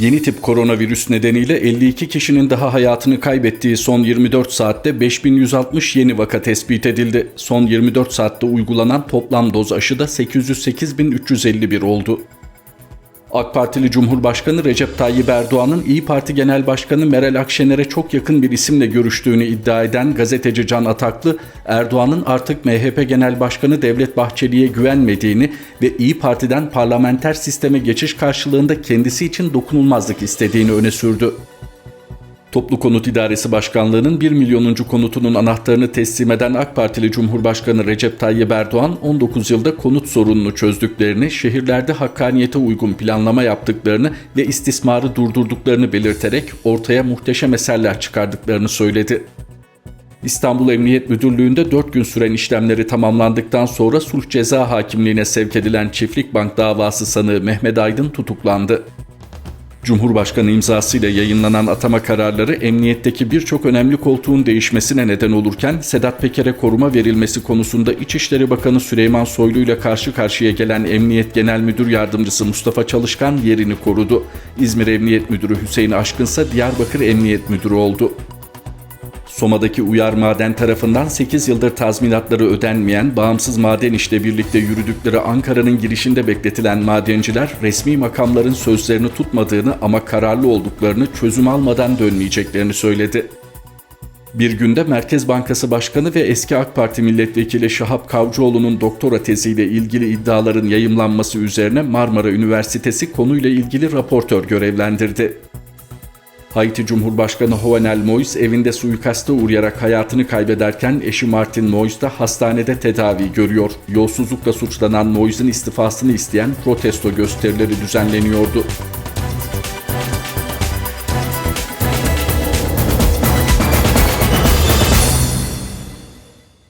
Yeni tip koronavirüs nedeniyle 52 kişinin daha hayatını kaybettiği son 24 saatte 5160 yeni vaka tespit edildi. Son 24 saatte uygulanan toplam doz aşı da 808.351 oldu. AK Partili Cumhurbaşkanı Recep Tayyip Erdoğan'ın İyi Parti Genel Başkanı Meral Akşener'e çok yakın bir isimle görüştüğünü iddia eden gazeteci Can Ataklı, Erdoğan'ın artık MHP Genel Başkanı Devlet Bahçeli'ye güvenmediğini ve İyi Parti'den parlamenter sisteme geçiş karşılığında kendisi için dokunulmazlık istediğini öne sürdü. Toplu Konut İdaresi Başkanlığı'nın 1 milyonuncu konutunun anahtarını teslim eden AK Partili Cumhurbaşkanı Recep Tayyip Erdoğan 19 yılda konut sorununu çözdüklerini, şehirlerde hakkaniyete uygun planlama yaptıklarını ve istismarı durdurduklarını belirterek ortaya muhteşem eserler çıkardıklarını söyledi. İstanbul Emniyet Müdürlüğü'nde 4 gün süren işlemleri tamamlandıktan sonra sulh ceza hakimliğine sevk edilen Çiftlik Bank davası sanığı Mehmet Aydın tutuklandı. Cumhurbaşkanı imzasıyla yayınlanan atama kararları emniyetteki birçok önemli koltuğun değişmesine neden olurken Sedat Peker'e koruma verilmesi konusunda İçişleri Bakanı Süleyman Soylu ile karşı karşıya gelen Emniyet Genel Müdür Yardımcısı Mustafa Çalışkan yerini korudu. İzmir Emniyet Müdürü Hüseyin Aşkın ise Diyarbakır Emniyet Müdürü oldu. Soma'daki Uyar Maden tarafından 8 yıldır tazminatları ödenmeyen, bağımsız maden işle birlikte yürüdükleri Ankara'nın girişinde bekletilen madenciler resmi makamların sözlerini tutmadığını ama kararlı olduklarını çözüm almadan dönmeyeceklerini söyledi. Bir günde Merkez Bankası Başkanı ve eski AK Parti milletvekili Şahap Kavcıoğlu'nun doktora teziyle ilgili iddiaların yayımlanması üzerine Marmara Üniversitesi konuyla ilgili raportör görevlendirdi. Haiti Cumhurbaşkanı Jovenel Moïse evinde suikaste uğrayarak hayatını kaybederken eşi Martin Moïse de hastanede tedavi görüyor. Yolsuzlukla suçlanan Moïse'in istifasını isteyen protesto gösterileri düzenleniyordu.